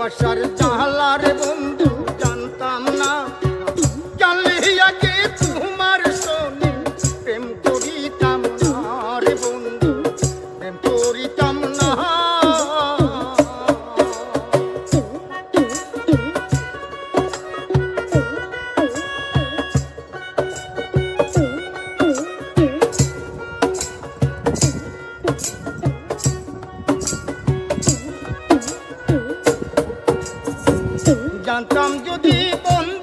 বাসার চাহালার বন্ধু จอดจอมอยู่ที่บน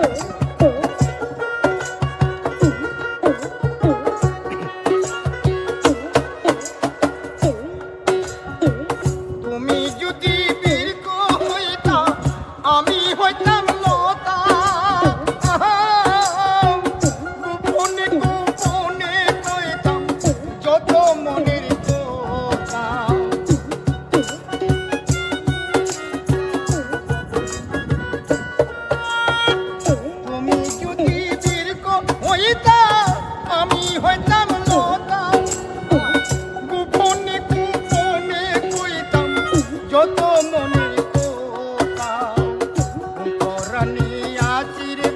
Uhum. পৃথিবীর হইতা আমি হইতাম লতা। গোপনে কুপনে কইতাম যত মনে তোতা রানী আচিরে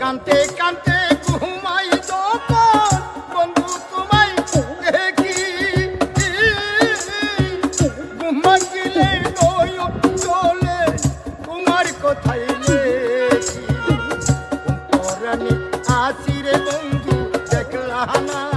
কানতে কানতে ঘুমাই যখন বন্ধু, তোমায় দেখি ঘুমা গেলে চলে, তোমার কোথায় লেখি। পরাণী আসিরে বন্ধু দেখলা না।